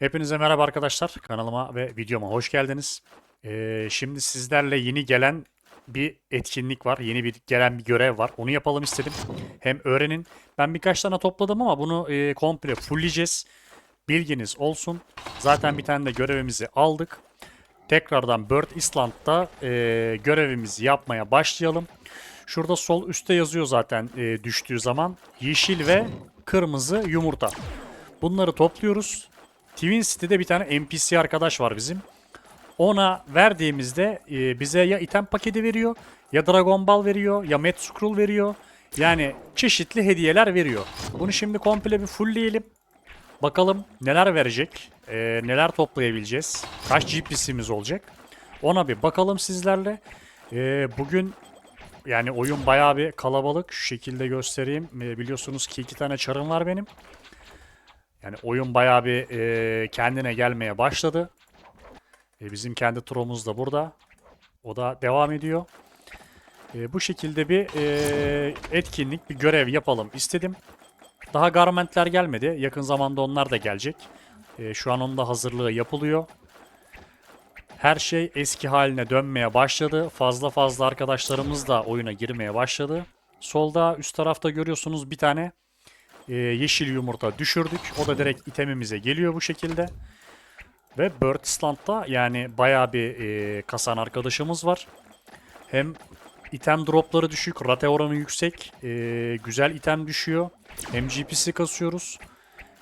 Hepinize merhaba arkadaşlar. Kanalıma ve videoma hoş geldiniz. Ee, şimdi sizlerle yeni gelen bir etkinlik var. Yeni bir gelen bir görev var. Onu yapalım istedim. Hem öğrenin. Ben birkaç tane topladım ama bunu e, komple fullleyeceğiz. Bilginiz olsun. Zaten bir tane de görevimizi aldık. Tekrardan Bird Island'da e, görevimizi yapmaya başlayalım. Şurada sol üstte yazıyor zaten e, düştüğü zaman. Yeşil ve kırmızı yumurta. Bunları topluyoruz. Twin City'de bir tane NPC arkadaş var bizim. Ona verdiğimizde e, bize ya item paketi veriyor, ya Dragon Ball veriyor, ya Met Scroll veriyor. Yani çeşitli hediyeler veriyor. Bunu şimdi komple bir fullleyelim. Bakalım neler verecek, e, neler toplayabileceğiz, kaç GPC'miz olacak. Ona bir bakalım sizlerle. E, bugün yani oyun bayağı bir kalabalık. Şu şekilde göstereyim. E, biliyorsunuz ki iki tane çarım var benim. Yani oyun bayağı bir e, kendine gelmeye başladı. E, bizim kendi turumuz da burada. O da devam ediyor. E, bu şekilde bir e, etkinlik, bir görev yapalım istedim. Daha garmentler gelmedi. Yakın zamanda onlar da gelecek. E, şu an onun da hazırlığı yapılıyor. Her şey eski haline dönmeye başladı. Fazla fazla arkadaşlarımız da oyuna girmeye başladı. Solda üst tarafta görüyorsunuz bir tane e, yeşil yumurta düşürdük. O da direkt itemimize geliyor bu şekilde. Ve Bird Island'da yani bayağı bir e, kasan arkadaşımız var. Hem item dropları düşük, rate oranı yüksek, e, güzel item düşüyor. Hem GPC kasıyoruz.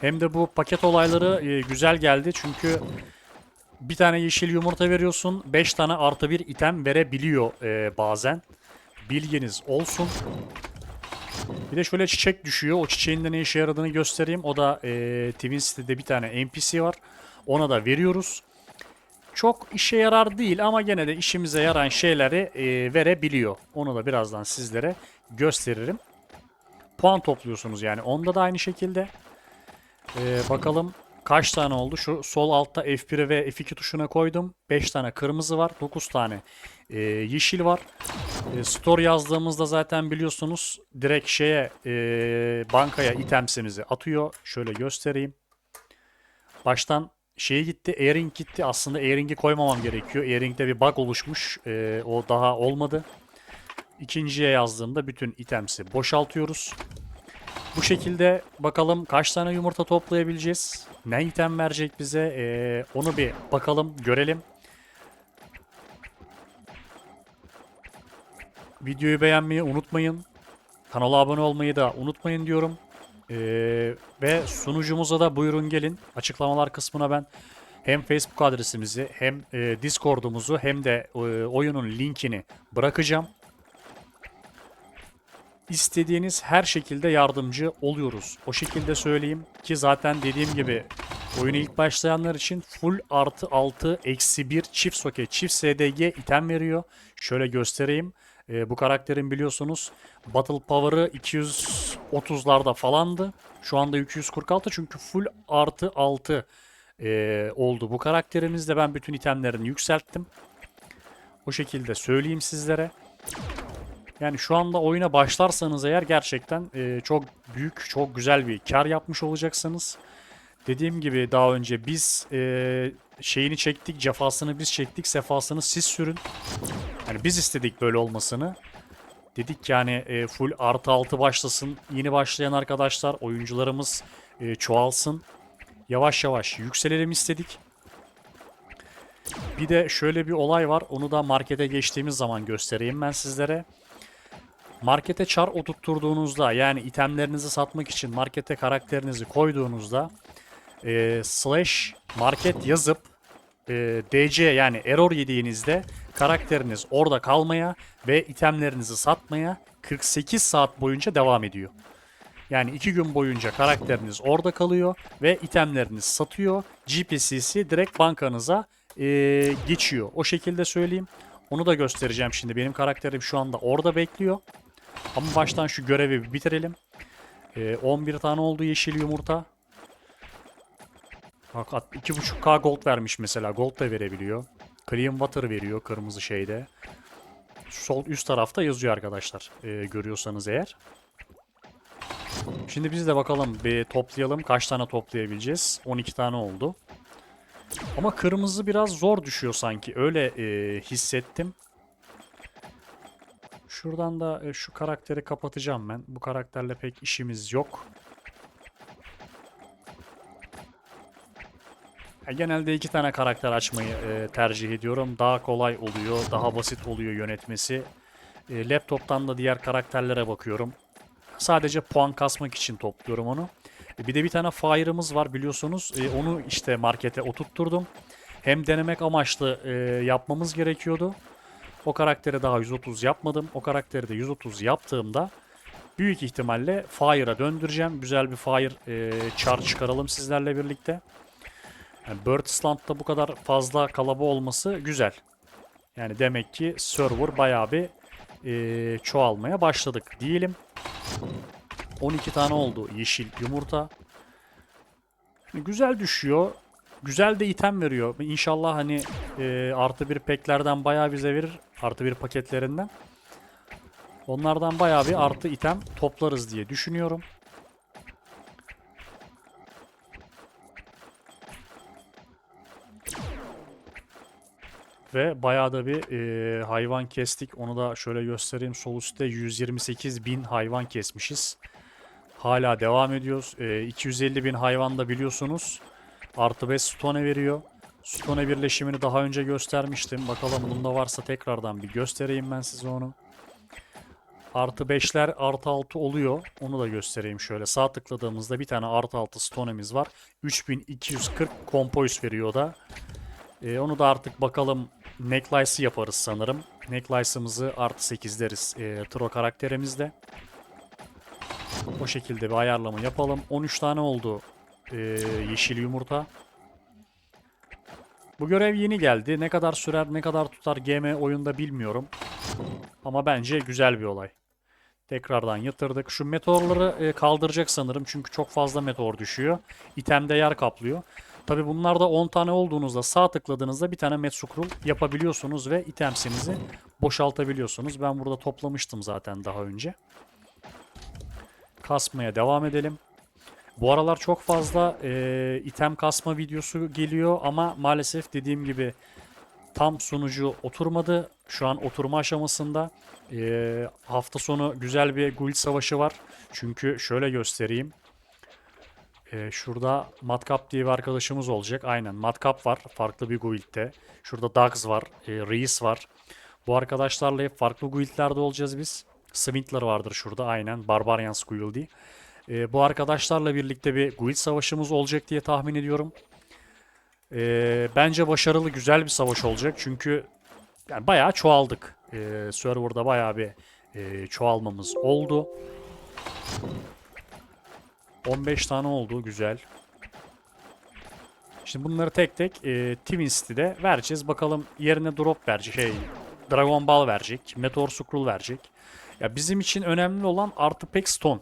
Hem de bu paket olayları e, güzel geldi çünkü bir tane yeşil yumurta veriyorsun, 5 tane artı bir item verebiliyor e, bazen. Bilginiz olsun. Bir de şöyle çiçek düşüyor. O çiçeğin de ne işe yaradığını göstereyim. O da e, Twin City'de bir tane NPC var. Ona da veriyoruz. Çok işe yarar değil ama gene de işimize yarayan şeyleri e, verebiliyor. Onu da birazdan sizlere gösteririm. Puan topluyorsunuz yani. Onda da aynı şekilde. E, bakalım kaç tane oldu? Şu sol altta F1 ve F2 tuşuna koydum. 5 tane kırmızı var. 9 tane e, yeşil var. E, store yazdığımızda zaten biliyorsunuz direkt şeye e, bankaya itemsimizi atıyor. Şöyle göstereyim. Baştan şeye gitti, Airing gitti. Aslında Airing'i koymamam gerekiyor. Airing'de bir bug oluşmuş. E, o daha olmadı. İkinciye yazdığımda bütün itemsi boşaltıyoruz. Bu şekilde bakalım kaç tane yumurta toplayabileceğiz. Ne item verecek bize e, onu bir bakalım görelim. Videoyu beğenmeyi unutmayın. Kanala abone olmayı da unutmayın diyorum. Ee, ve sunucumuza da buyurun gelin. Açıklamalar kısmına ben hem Facebook adresimizi hem e, Discord'umuzu hem de e, oyunun linkini bırakacağım. İstediğiniz her şekilde yardımcı oluyoruz. O şekilde söyleyeyim ki zaten dediğim gibi oyunu ilk başlayanlar için full artı 6 eksi 1 çift soket çift SDG item veriyor. Şöyle göstereyim. Ee, bu karakterin biliyorsunuz Battle Power'ı 230'larda falandı. Şu anda 246 çünkü full artı 6 e, oldu. Bu karakterimizde ben bütün itemlerini yükselttim. O şekilde söyleyeyim sizlere. Yani şu anda oyuna başlarsanız eğer gerçekten e, çok büyük, çok güzel bir kar yapmış olacaksınız. Dediğim gibi daha önce biz e, şeyini çektik, cefasını biz çektik, sefasını siz sürün. Yani biz istedik böyle olmasını. Dedik yani e, full artı altı başlasın. Yeni başlayan arkadaşlar, oyuncularımız e, çoğalsın. Yavaş yavaş yükselelim istedik. Bir de şöyle bir olay var. Onu da markete geçtiğimiz zaman göstereyim ben sizlere. Markete çar oturtturduğunuzda yani itemlerinizi satmak için markete karakterinizi koyduğunuzda e, slash market yazıp e, DC yani error yediğinizde karakteriniz orada kalmaya ve itemlerinizi satmaya 48 saat boyunca devam ediyor. Yani 2 gün boyunca karakteriniz orada kalıyor ve itemleriniz satıyor. GPC'si direkt bankanıza e, geçiyor. O şekilde söyleyeyim. Onu da göstereceğim şimdi. Benim karakterim şu anda orada bekliyor. Ama baştan şu görevi bitirelim. E, 11 tane oldu yeşil yumurta. Bak 2.5k gold vermiş mesela. Gold da verebiliyor. Clean water veriyor kırmızı şeyde. Sol üst tarafta yazıyor arkadaşlar. E, görüyorsanız eğer. Şimdi biz de bakalım bir toplayalım. Kaç tane toplayabileceğiz? 12 tane oldu. Ama kırmızı biraz zor düşüyor sanki. Öyle e, hissettim. Şuradan da e, şu karakteri kapatacağım ben. Bu karakterle pek işimiz yok. Ya genelde iki tane karakter açmayı e, tercih ediyorum. Daha kolay oluyor, daha basit oluyor yönetmesi. E, laptop'tan da diğer karakterlere bakıyorum. Sadece puan kasmak için topluyorum onu. E, bir de bir tane Fire'ımız var biliyorsunuz. E, onu işte markete oturtturdum. Hem denemek amaçlı e, yapmamız gerekiyordu. O karakteri daha 130 yapmadım. O karakteri de 130 yaptığımda büyük ihtimalle Fire'a döndüreceğim. Güzel bir Fire e, char çıkaralım sizlerle birlikte. Yani Birdland'da bu kadar fazla kalaba olması güzel. Yani demek ki server bayağı bir e, çoğalmaya başladık diyelim. 12 tane oldu yeşil yumurta. Yani güzel düşüyor. Güzel de item veriyor. İnşallah hani e, artı bir peklerden bayağı bize verir. Artı bir paketlerinden. Onlardan bayağı bir artı item toplarız diye düşünüyorum. Ve bayağı da bir e, hayvan kestik. Onu da şöyle göstereyim. Sol üstte 128 bin hayvan kesmişiz. Hala devam ediyoruz. E, 250 bin hayvan da biliyorsunuz. Artı 5 stone veriyor. Stone birleşimini daha önce göstermiştim. Bakalım bunda varsa tekrardan bir göstereyim ben size onu. Artı 5'ler artı 6 oluyor. Onu da göstereyim şöyle. Sağ tıkladığımızda bir tane artı 6 stone'imiz var. 3240 kompois veriyor da. Ee, onu da artık bakalım necklace'ı yaparız sanırım. Necklace'ımızı artı 8 deriz e, Tro karakterimizde. O şekilde bir ayarlama yapalım. 13 tane oldu e, yeşil yumurta. Bu görev yeni geldi. Ne kadar sürer, ne kadar tutar GM oyunda bilmiyorum. Ama bence güzel bir olay. Tekrardan yatırdık. Şu meteorları e, kaldıracak sanırım. Çünkü çok fazla meteor düşüyor. İtemde yer kaplıyor. Tabi bunlarda 10 tane olduğunuzda sağ tıkladığınızda bir tane Metsukrul yapabiliyorsunuz ve itemsinizi boşaltabiliyorsunuz. Ben burada toplamıştım zaten daha önce. Kasmaya devam edelim. Bu aralar çok fazla e, item kasma videosu geliyor ama maalesef dediğim gibi tam sunucu oturmadı. Şu an oturma aşamasında. E, hafta sonu güzel bir guild savaşı var. Çünkü şöyle göstereyim. E, şurada Matkap diye bir arkadaşımız olacak. Aynen Matkap var farklı bir guild'de. Şurada Dags var, e, Reis var. Bu arkadaşlarla hep farklı guild'lerde olacağız biz. Swindler vardır şurada aynen. Barbarians Guild'i. E, bu arkadaşlarla birlikte bir guild savaşımız olacak diye tahmin ediyorum. E, bence başarılı güzel bir savaş olacak. Çünkü yani bayağı çoğaldık. E, serverda bayağı bir e, çoğalmamız oldu. 15 tane oldu güzel. Şimdi bunları tek tek e, Twin City'de vereceğiz. Bakalım yerine drop verecek. Şey, Dragon Ball verecek. Meteor Scroll verecek. Ya bizim için önemli olan artı pek stone.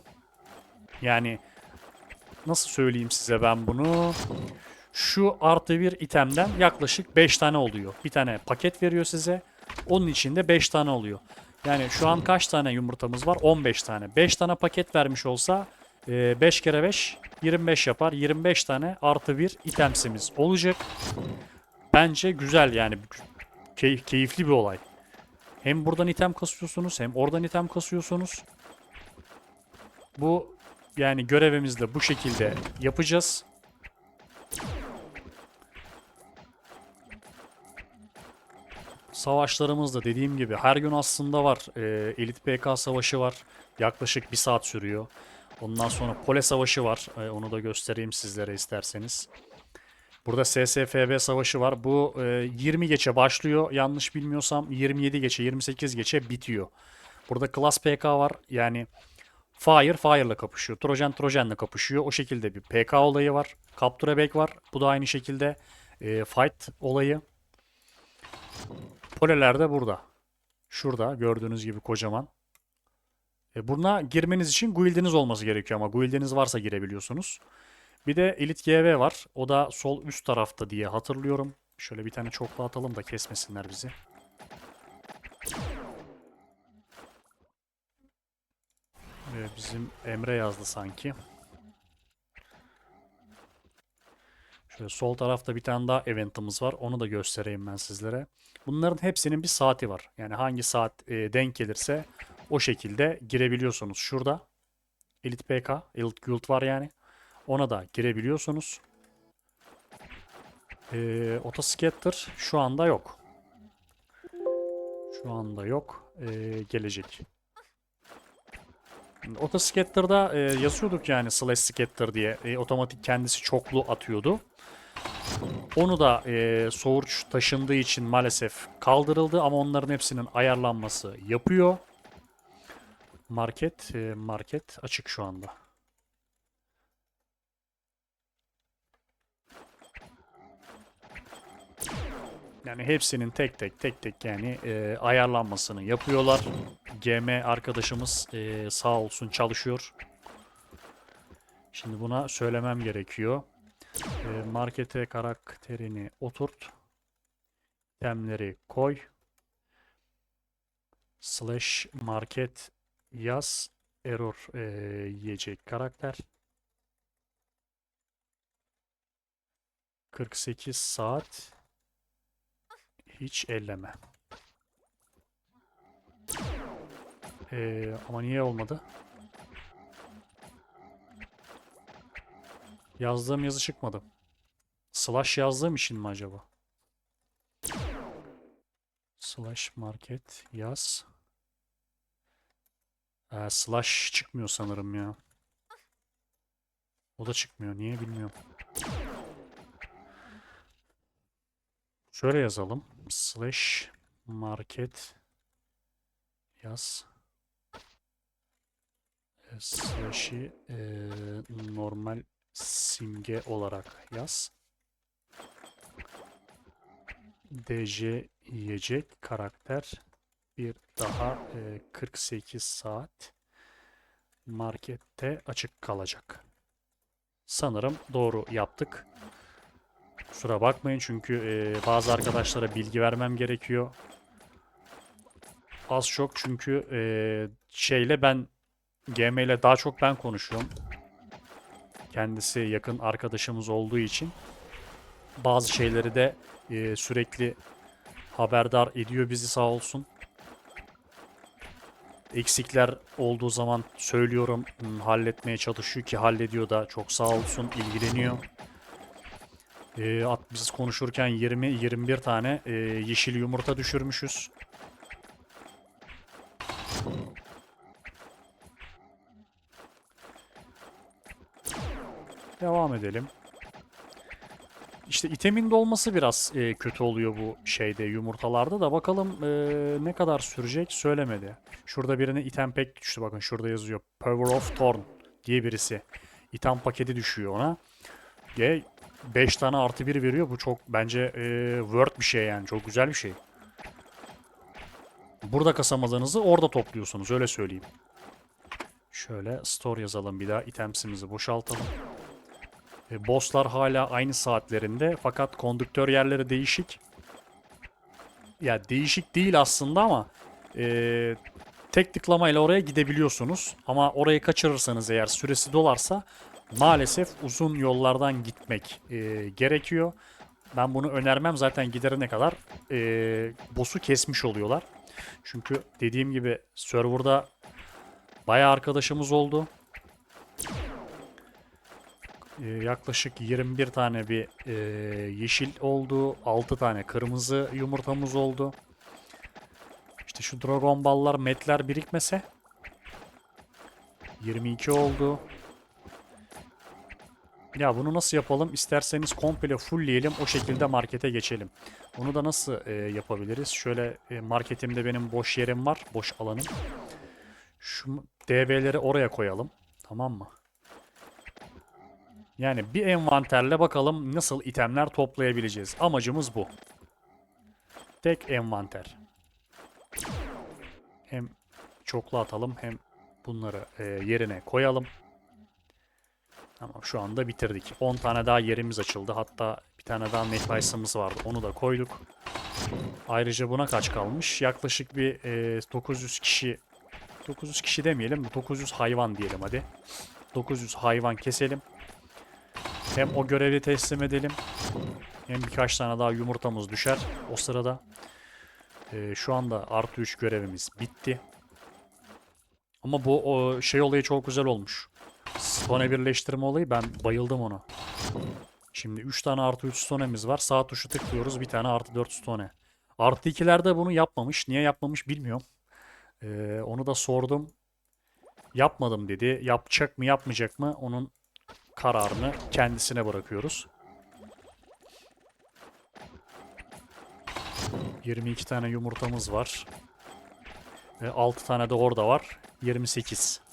Yani nasıl söyleyeyim size ben bunu? Şu artı bir itemden yaklaşık 5 tane oluyor. Bir tane paket veriyor size. Onun içinde 5 tane oluyor. Yani şu an kaç tane yumurtamız var? 15 tane. 5 tane paket vermiş olsa 5 kere 5 25 yapar. 25 tane artı bir itemsimiz olacak. Bence güzel yani. Key- keyifli bir olay. Hem buradan item kasıyorsunuz hem oradan item kasıyorsunuz. Bu yani görevimizi de bu şekilde yapacağız. Savaşlarımız da dediğim gibi her gün aslında var. Ee, Elit PK savaşı var. Yaklaşık bir saat sürüyor. Ondan sonra Pole savaşı var. Ee, onu da göstereyim sizlere isterseniz. Burada SSFB savaşı var. Bu e, 20 geçe başlıyor. Yanlış bilmiyorsam 27 geçe, 28 geçe bitiyor. Burada Class PK var. Yani Fire Fire'la kapışıyor. Trojan Trojan'la kapışıyor. O şekilde bir PK olayı var. Capture Back var. Bu da aynı şekilde e, Fight olayı. Poleler de burada. Şurada gördüğünüz gibi kocaman. E, buna girmeniz için guildiniz olması gerekiyor ama guildiniz varsa girebiliyorsunuz. Bir de Elite GV var. O da sol üst tarafta diye hatırlıyorum. Şöyle bir tane çoklu atalım da kesmesinler bizi. Ee, bizim Emre yazdı sanki. Şöyle sol tarafta bir tane daha eventimiz var. Onu da göstereyim ben sizlere. Bunların hepsinin bir saati var. Yani hangi saat e, denk gelirse o şekilde girebiliyorsunuz. Şurada Elite PK, Elite Guild var yani. Ona da girebiliyorsunuz. E, Autoscatter şu anda yok. Şu anda yok. E, gelecek. Autoscatter'da e, yazıyorduk yani slash scatter diye. E, otomatik kendisi çoklu atıyordu. Onu da e, soğuç taşındığı için maalesef kaldırıldı ama onların hepsinin ayarlanması yapıyor. Market e, market açık şu anda. Yani hepsinin tek tek tek tek yani e, ayarlanmasını yapıyorlar. GM arkadaşımız e, sağ olsun çalışıyor. Şimdi buna söylemem gerekiyor. E, markete karakterini oturt. İtemleri koy. Slash market yaz. Error e, yiyecek karakter. 48 saat. Hiç elleme. Ee, ama niye olmadı? Yazdığım yazı çıkmadı. Slash yazdığım için mi acaba? Slash market yaz. Ee, slash çıkmıyor sanırım ya. O da çıkmıyor. Niye bilmiyorum. Şöyle yazalım. Slash market yaz. E, Slash'i e, normal simge olarak yaz. DJ yiyecek karakter bir daha e, 48 saat markette açık kalacak. Sanırım doğru yaptık. Kusura bakmayın çünkü e, bazı arkadaşlara bilgi vermem gerekiyor. Az çok çünkü e, şeyle ben GM ile daha çok ben konuşuyorum. Kendisi yakın arkadaşımız olduğu için bazı şeyleri de e, sürekli haberdar ediyor bizi sağ olsun. Eksikler olduğu zaman söylüyorum, hmm, halletmeye çalışıyor ki hallediyor da çok sağ olsun, ilgileniyor. E, at biz konuşurken 20-21 tane e, yeşil yumurta düşürmüşüz. Devam edelim. İşte itemin dolması biraz e, kötü oluyor bu şeyde yumurtalarda da bakalım e, ne kadar sürecek söylemedi. Şurada birine item pack düştü bakın şurada yazıyor. Power of Thorn diye birisi. İtem paketi düşüyor ona. Ve 5 tane artı 1 veriyor. Bu çok bence e, worth bir şey yani. Çok güzel bir şey. Burada kasamadığınızı orada topluyorsunuz öyle söyleyeyim. Şöyle store yazalım bir daha. itemsimizi boşaltalım. E, bosslar hala aynı saatlerinde fakat kondüktör yerleri değişik. Ya değişik değil aslında ama e, tek tıklamayla oraya gidebiliyorsunuz. Ama orayı kaçırırsanız eğer süresi dolarsa maalesef uzun yollardan gitmek e, gerekiyor. Ben bunu önermem zaten giderine kadar e, boss'u kesmiş oluyorlar. Çünkü dediğim gibi serverda bayağı arkadaşımız oldu. Ee, yaklaşık 21 tane bir e, yeşil oldu. 6 tane kırmızı yumurtamız oldu. İşte şu dragon ballar, metler birikmese 22 oldu. Ya bunu nasıl yapalım? İsterseniz komple fullleyelim. O şekilde markete geçelim. Bunu da nasıl e, yapabiliriz? Şöyle e, marketimde benim boş yerim var. Boş alanım. Şu DB'leri oraya koyalım. Tamam mı? Yani bir envanterle bakalım nasıl itemler toplayabileceğiz. Amacımız bu. Tek envanter. Hem çoklu atalım hem bunları e, yerine koyalım. Tamam şu anda bitirdik. 10 tane daha yerimiz açıldı. Hatta bir tane daha necklace'ımız vardı. Onu da koyduk. Ayrıca buna kaç kalmış? Yaklaşık bir e, 900 kişi 900 kişi demeyelim 900 hayvan diyelim hadi. 900 hayvan keselim. Hem o görevi teslim edelim. Hem birkaç tane daha yumurtamız düşer. O sırada e, şu anda artı 3 görevimiz bitti. Ama bu o şey olayı çok güzel olmuş. Stone birleştirme olayı ben bayıldım ona. Şimdi 3 tane artı 3 stone'miz var. Sağ tuşu tıklıyoruz. Bir tane artı 4 stone. Artı 2'lerde bunu yapmamış. Niye yapmamış bilmiyorum. Ee, onu da sordum. Yapmadım dedi. Yapacak mı yapmayacak mı onun kararını kendisine bırakıyoruz. 22 tane yumurtamız var. Ve 6 tane de orada var. 28.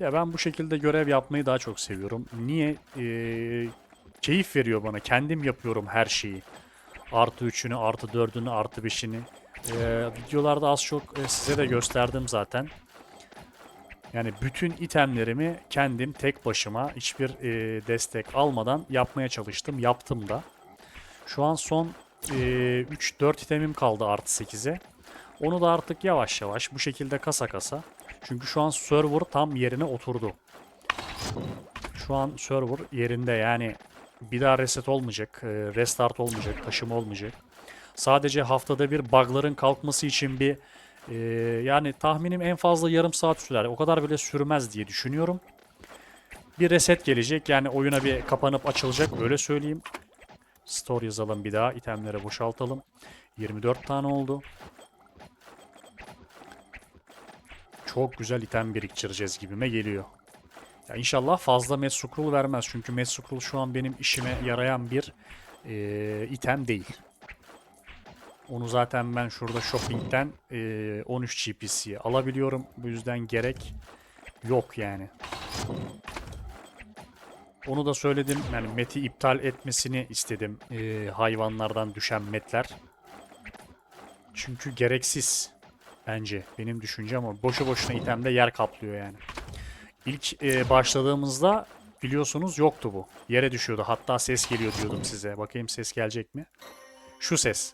Ya ben bu şekilde görev yapmayı daha çok seviyorum. Niye? Ee, keyif veriyor bana. Kendim yapıyorum her şeyi. Artı 3'ünü, artı 4'ünü, artı 5'ini. Ee, videolarda az çok e, size de gösterdim zaten. Yani bütün itemlerimi kendim tek başıma hiçbir e, destek almadan yapmaya çalıştım. Yaptım da. Şu an son e, 3-4 itemim kaldı artı 8'e. Onu da artık yavaş yavaş bu şekilde kasa kasa. Çünkü şu an server tam yerine oturdu. Şu an server yerinde yani bir daha reset olmayacak, e, restart olmayacak, taşıma olmayacak. Sadece haftada bir bug'ların kalkması için bir e, yani tahminim en fazla yarım saat sürer. O kadar bile sürmez diye düşünüyorum. Bir reset gelecek yani oyuna bir kapanıp açılacak öyle söyleyeyim. Store yazalım bir daha. itemleri boşaltalım. 24 tane oldu. Çok güzel item biriktireceğiz gibime geliyor. Ya inşallah fazla Metsukrul vermez. Çünkü Metsukrul şu an benim işime yarayan bir e, item değil. Onu zaten ben şurada shopping'den e, 13 GPC alabiliyorum. Bu yüzden gerek yok yani. Onu da söyledim. Yani meti iptal etmesini istedim. e, hayvanlardan düşen metler. Çünkü gereksiz bence benim düşüncem o. Boşu boşuna itemde yer kaplıyor yani. İlk e, başladığımızda biliyorsunuz yoktu bu. Yere düşüyordu. Hatta ses geliyor diyordum size. Bakayım ses gelecek mi? Şu ses.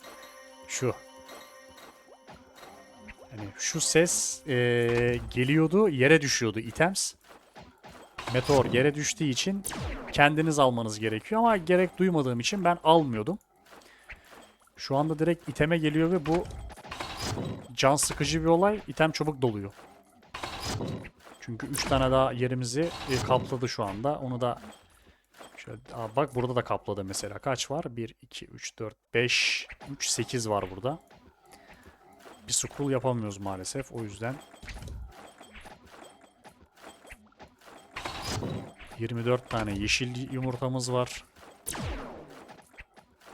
Şu. Yani şu ses e, geliyordu, yere düşüyordu items. Meteor yere düştüğü için kendiniz almanız gerekiyor ama gerek duymadığım için ben almıyordum. Şu anda direkt iteme geliyor ve bu can sıkıcı bir olay. İtem çabuk doluyor. Çünkü 3 tane daha yerimizi e, kapladı şu anda. Onu da şöyle Aa, bak burada da kapladı mesela. Kaç var? 1 2 3 4 5 3 8 var burada. Bir scroll yapamıyoruz maalesef. O yüzden 24 tane yeşil yumurtamız var.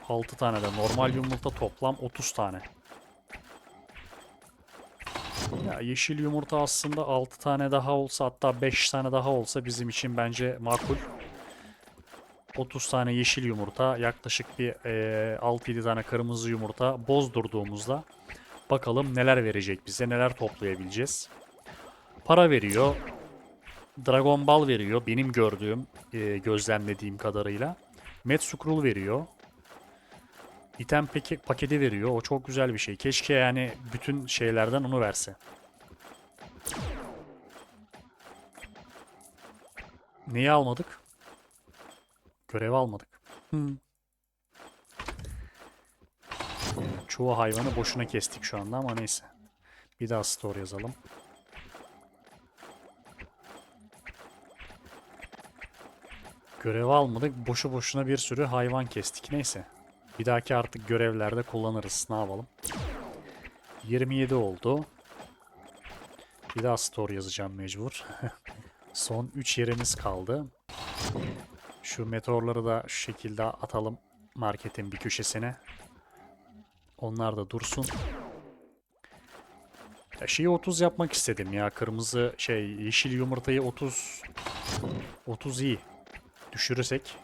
6 tane de normal yumurta toplam 30 tane. Ya yeşil yumurta aslında 6 tane daha olsa hatta 5 tane daha olsa bizim için bence makul. 30 tane yeşil yumurta yaklaşık bir eee, 6-7 tane kırmızı yumurta bozdurduğumuzda bakalım neler verecek bize neler toplayabileceğiz. Para veriyor. Dragon Ball veriyor benim gördüğüm eee, gözlemlediğim kadarıyla. Metsukrul veriyor. İtem peki paketi veriyor. O çok güzel bir şey. Keşke yani bütün şeylerden onu verse. Neyi almadık? Görevi almadık. Hmm. Çoğu hayvanı boşuna kestik şu anda ama neyse. Bir daha store yazalım. Görevi almadık. Boşu boşuna bir sürü hayvan kestik. Neyse. Bir dahaki artık görevlerde kullanırız. Ne yapalım? 27 oldu. Bir daha store yazacağım mecbur. Son 3 yerimiz kaldı. Şu meteorları da şu şekilde atalım marketin bir köşesine. Onlar da dursun. Ya şeyi 30 yapmak istedim ya. Kırmızı şey yeşil yumurtayı 30 30 iyi. Düşürürsek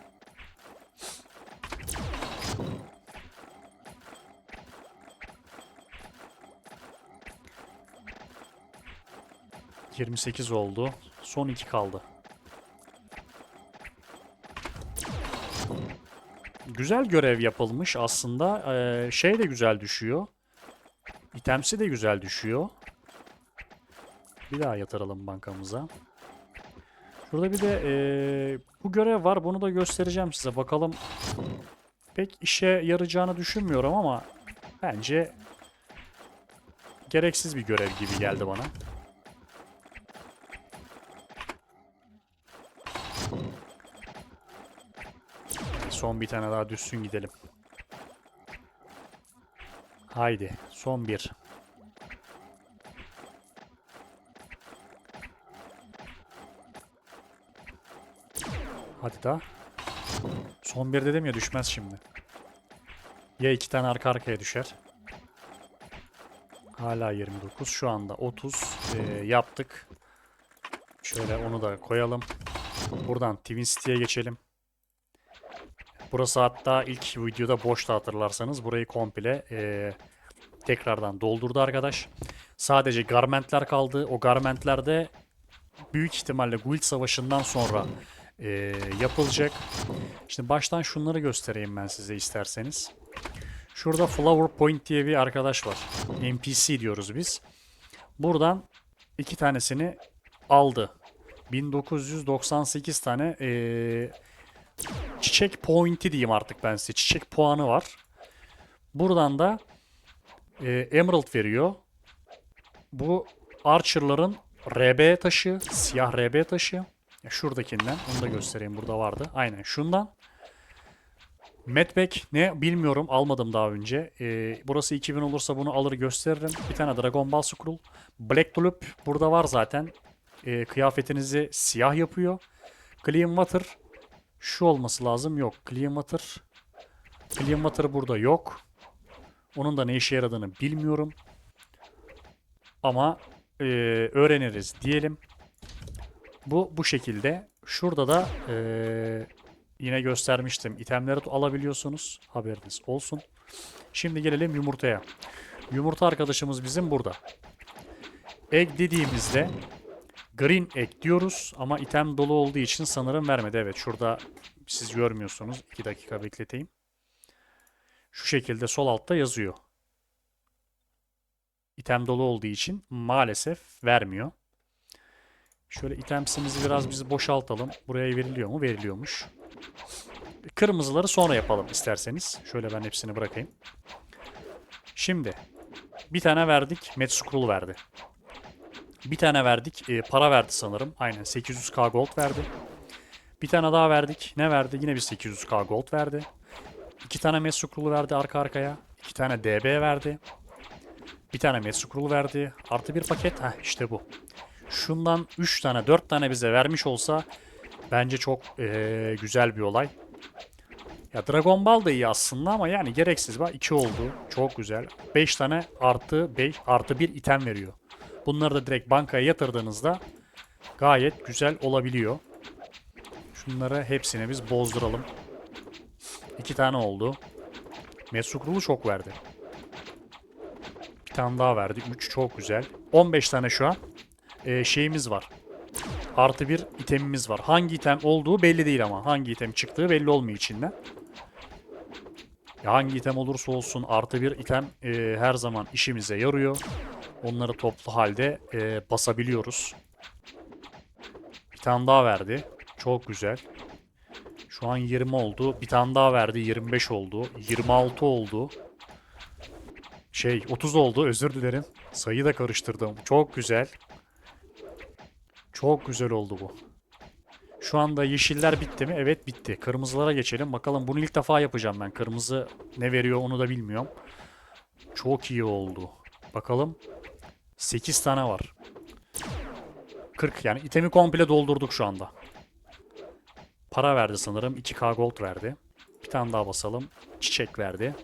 28 oldu. Son 2 kaldı. Güzel görev yapılmış aslında. Ee, şey de güzel düşüyor. İtemsi de güzel düşüyor. Bir daha yatıralım bankamıza. Şurada bir de eee, bu görev var. Bunu da göstereceğim size. Bakalım pek işe yarayacağını düşünmüyorum ama bence gereksiz bir görev gibi geldi bana. Son bir tane daha düşsün gidelim. Haydi son bir. Hadi daha. Son bir dedim ya düşmez şimdi. Ya iki tane arka arkaya düşer. Hala 29. Şu anda 30 ee, yaptık. Şöyle onu da koyalım. Buradan Twin City'ye geçelim. Burası hatta ilk videoda boştu hatırlarsanız. Burayı komple ee, tekrardan doldurdu arkadaş. Sadece garmentler kaldı. O garmentlerde büyük ihtimalle Guild Savaşı'ndan sonra ee, yapılacak. Şimdi baştan şunları göstereyim ben size isterseniz. Şurada Flower Point diye bir arkadaş var. NPC diyoruz biz. Buradan iki tanesini aldı. 1998 tane ee, çiçek pointi diyeyim artık ben size. Çiçek puanı var. Buradan da ee, Emerald veriyor. Bu Archer'ların RB taşı, siyah RB taşı. Şuradakinden, onu da göstereyim. Burada vardı. Aynen şundan. Medpack ne bilmiyorum. Almadım daha önce. Ee, burası 2000 olursa bunu alır gösteririm. Bir tane Dragon Ball Scroll. Black Tulip burada var zaten. Ee, kıyafetinizi siyah yapıyor. Clean Water şu olması lazım. Yok. Clean Water Clean Water burada yok. Onun da ne işe yaradığını bilmiyorum. Ama ee, öğreniriz diyelim. Bu bu şekilde. Şurada da ee, yine göstermiştim. İtemleri alabiliyorsunuz. Haberiniz olsun. Şimdi gelelim yumurtaya. Yumurta arkadaşımız bizim burada. Egg dediğimizde green egg diyoruz ama item dolu olduğu için sanırım vermedi. Evet şurada siz görmüyorsunuz. 2 dakika bekleteyim. Şu şekilde sol altta yazıyor. İtem dolu olduğu için maalesef vermiyor. Şöyle itemsimizi biraz biz boşaltalım. Buraya veriliyor mu? Veriliyormuş. Kırmızıları sonra yapalım isterseniz. Şöyle ben hepsini bırakayım. Şimdi bir tane verdik. Met Scroll verdi. Bir tane verdik. e, para verdi sanırım. Aynen 800k gold verdi. Bir tane daha verdik. Ne verdi? Yine bir 800k gold verdi. İki tane Scroll verdi arka arkaya. İki tane DB verdi. Bir tane Scroll verdi. Artı bir paket. Heh işte bu şundan 3 tane 4 tane bize vermiş olsa bence çok eee, güzel bir olay. Ya Dragon Ball da iyi aslında ama yani gereksiz. Bak 2 oldu. Çok güzel. 5 tane artı 5 artı 1 item veriyor. Bunları da direkt bankaya yatırdığınızda gayet güzel olabiliyor. Şunları hepsini biz bozduralım. 2 tane oldu. Mesukrulu çok verdi. Bir tane daha verdi. 3 çok güzel. 15 tane şu an e, şeyimiz var. Artı bir itemimiz var. Hangi item olduğu belli değil ama. Hangi item çıktığı belli olmuyor içinden. Ya hangi item olursa olsun artı bir item e, her zaman işimize yarıyor. Onları toplu halde e, basabiliyoruz. Bir tane daha verdi. Çok güzel. Şu an 20 oldu. Bir tane daha verdi. 25 oldu. 26 oldu. Şey 30 oldu. Özür dilerim. Sayıyı da karıştırdım. Çok güzel. Çok güzel oldu bu. Şu anda yeşiller bitti mi? Evet bitti. Kırmızılara geçelim. Bakalım bunu ilk defa yapacağım ben. Kırmızı ne veriyor onu da bilmiyorum. Çok iyi oldu. Bakalım. 8 tane var. 40 yani itemi komple doldurduk şu anda. Para verdi sanırım. 2k gold verdi. Bir tane daha basalım. Çiçek verdi.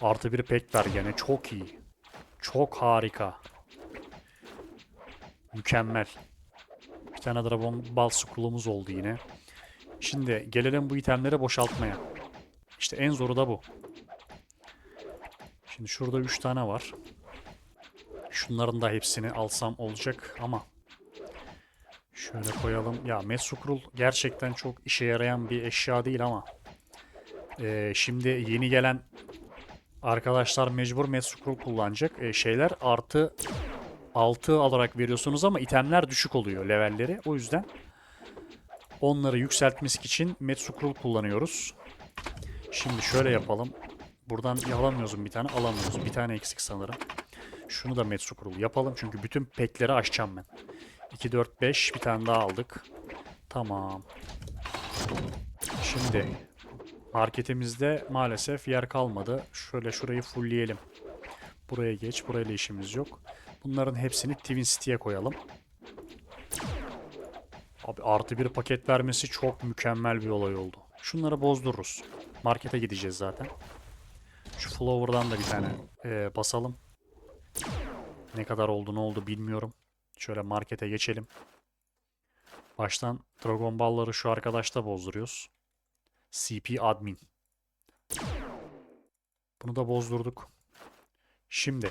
Artı bir pek ver gene. Çok iyi. Çok harika. Mükemmel. Bir tane Dragon Ball Scroll'umuz oldu yine. Şimdi gelelim bu itemleri boşaltmaya. İşte en zoru da bu. Şimdi şurada 3 tane var. Şunların da hepsini alsam olacak ama şöyle koyalım. Ya Mesukrul gerçekten çok işe yarayan bir eşya değil ama Ee, şimdi yeni gelen arkadaşlar mecbur Mesukrul kullanacak. Ee, şeyler artı 6 olarak veriyorsunuz ama itemler düşük oluyor levelleri. O yüzden onları yükseltmek için Metsukrul kullanıyoruz. Şimdi şöyle yapalım. Buradan alamıyoruz bir tane? Alamıyoruz. Bir tane eksik sanırım. Şunu da Metsukrul yapalım. Çünkü bütün pekleri açacağım ben. 2, 4, 5 bir tane daha aldık. Tamam. Şimdi marketimizde maalesef yer kalmadı. Şöyle şurayı fullleyelim. Buraya geç. Burayla işimiz yok. Bunların hepsini Twin City'ye koyalım. Abi artı bir paket vermesi çok mükemmel bir olay oldu. Şunları bozdururuz. Markete gideceğiz zaten. Şu Flower'dan da bir tane e, basalım. Ne kadar oldu ne oldu bilmiyorum. Şöyle markete geçelim. Baştan Dragon Ball'ları şu arkadaşta bozduruyoruz. CP Admin. Bunu da bozdurduk. Şimdi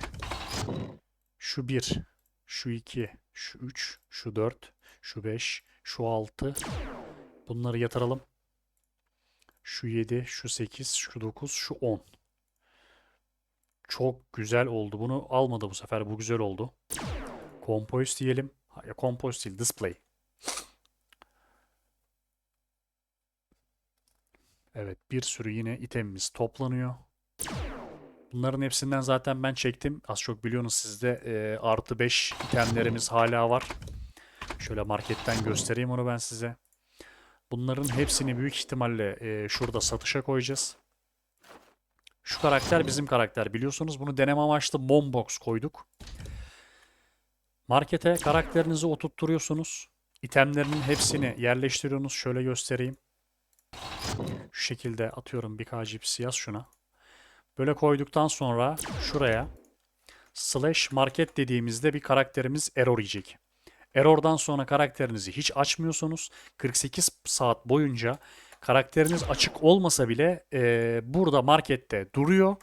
şu 1, şu 2, şu 3, şu 4, şu 5, şu 6. Bunları yatıralım. Şu 7, şu 8, şu 9, şu 10. Çok güzel oldu. Bunu almadı bu sefer. Bu güzel oldu. Compost diyelim. Hayır, compost değil. Display. Evet, bir sürü yine itemimiz toplanıyor. Bunların hepsinden zaten ben çektim. Az çok biliyorsunuz sizde e, artı 5 itemlerimiz hala var. Şöyle marketten göstereyim onu ben size. Bunların hepsini büyük ihtimalle e, şurada satışa koyacağız. Şu karakter bizim karakter biliyorsunuz. Bunu deneme amaçlı bombox koyduk. Markete karakterinizi oturtturuyorsunuz. İtemlerinin hepsini yerleştiriyorsunuz. Şöyle göstereyim. Şu şekilde atıyorum bir KGPS yaz şuna. Böyle koyduktan sonra şuraya slash market dediğimizde bir karakterimiz error yiyecek. Error'dan sonra karakterinizi hiç açmıyorsunuz. 48 saat boyunca karakteriniz açık olmasa bile e, burada markette duruyor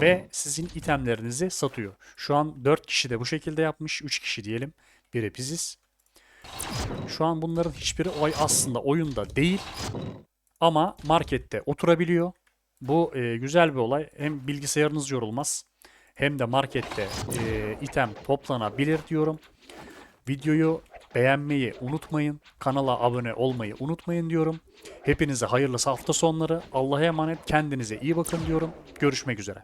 ve sizin itemlerinizi satıyor. Şu an 4 kişi de bu şekilde yapmış. 3 kişi diyelim. Biri biziz. Şu an bunların hiçbiri oy aslında oyunda değil ama markette oturabiliyor. Bu e, güzel bir olay. Hem bilgisayarınız yorulmaz hem de markette e, item toplanabilir diyorum. Videoyu beğenmeyi unutmayın. Kanala abone olmayı unutmayın diyorum. Hepinize hayırlı hafta sonları. Allah'a emanet. Kendinize iyi bakın diyorum. Görüşmek üzere.